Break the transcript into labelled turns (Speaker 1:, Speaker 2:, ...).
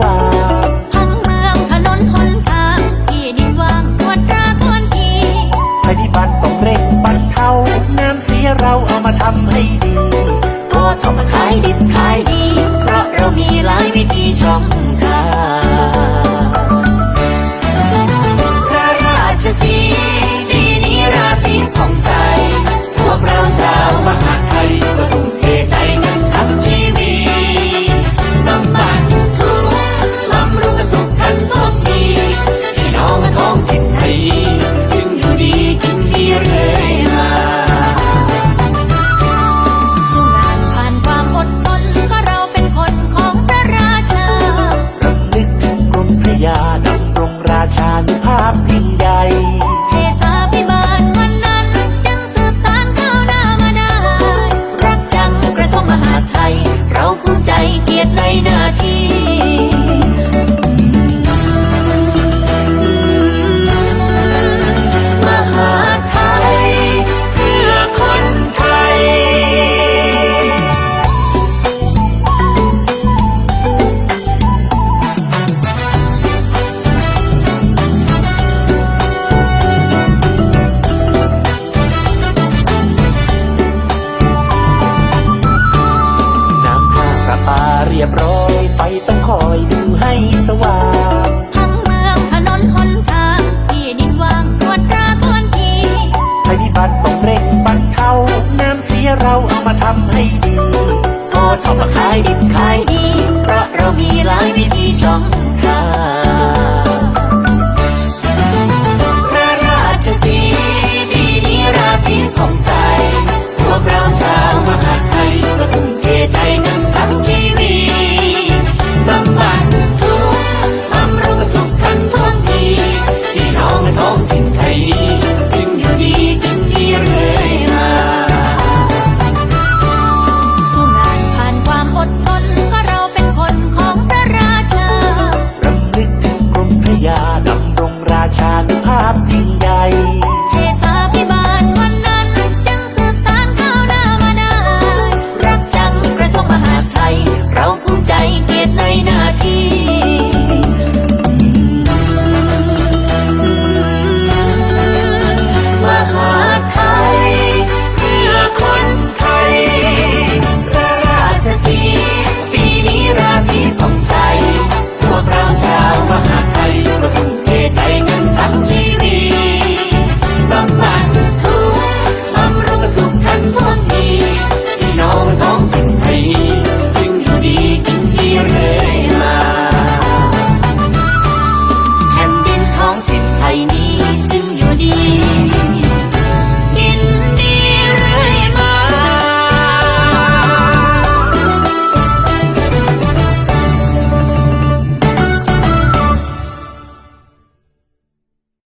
Speaker 1: ว่า
Speaker 2: งทั้งเมืองถนนห
Speaker 1: นทางที่ดินว่างตรวจตราควนที
Speaker 2: ภัยพิบัติต้องเร่งบรรเทาน้ำเสียเราเอามาทำให้ดีก็ทำมาขายดิบขายดี เพราะเรามีหลายวิธีช่องทาง ใหญ่
Speaker 1: เทศาพิบาลวันนั้น จึงสืบสานข้าวหน้ามาได้ รักดังกระทรวงมหาดไทย เราภูมิใจเกียรติในหน้าที่
Speaker 2: รียบร้อย ไฟต้องคอยดูให้สว่าง
Speaker 1: ทั้งเมืองถนนหนทางที่ดินว่างตรวจตราทวนที
Speaker 2: ภัยพิบัติต้องเร่งบรรเทาน้ำเสียเราเอามาทำให้ดีพอทำมาขายดิบขายดี เพราะเรามีหลายวิธีช่อง Thank you.